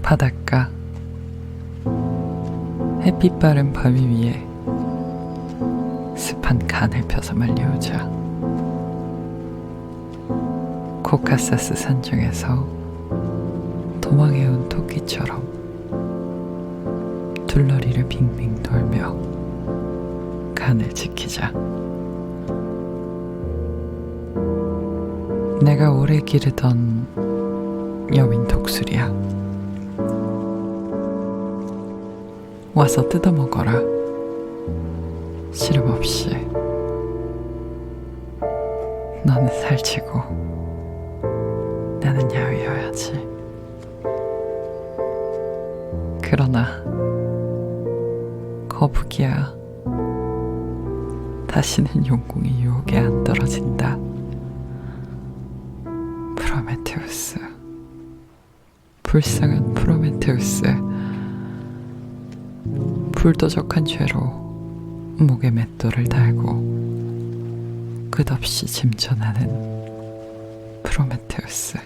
바닷가 햇빛 바른 바위 위에 습한 간을 펴서 말려오자 코카사스 산중에서 도망해온 토끼처럼 둘러리를 빙빙 돌며 간을 지키자. 내가 오래 기르던 여윈 독수리야. 와서 뜯어먹어라. 시름 없이. 너는 살찌고 나는 야위어야지. 그러나 거북이야. 다시는 용궁의 유혹에 안 떨어진다 프로메테우스. 불쌍한 프로메테우스. 불도적한 죄로 목에 맷돌을 달고 끝없이 짐전하는 프로메테우스